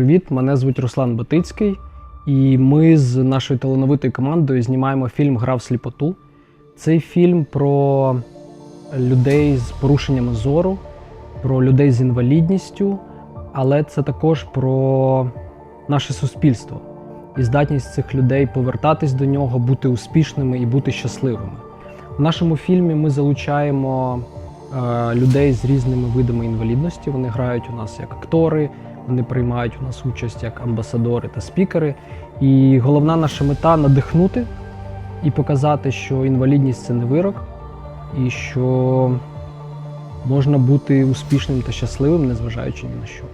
Привіт, мене звуть Руслан Батицький, і ми з нашою талановитою командою знімаємо фільм Гра в сліпоту. Цей фільм про людей з порушеннями зору, про людей з інвалідністю, але це також про наше суспільство і здатність цих людей повертатись до нього, бути успішними і бути щасливими. В нашому фільмі ми залучаємо е, людей з різними видами інвалідності. Вони грають у нас як актори, вони приймають у нас участь як амбасадори та спікери. І головна наша мета надихнути і показати, що інвалідність це не вирок, і що можна бути успішним та щасливим, незважаючи ні на що.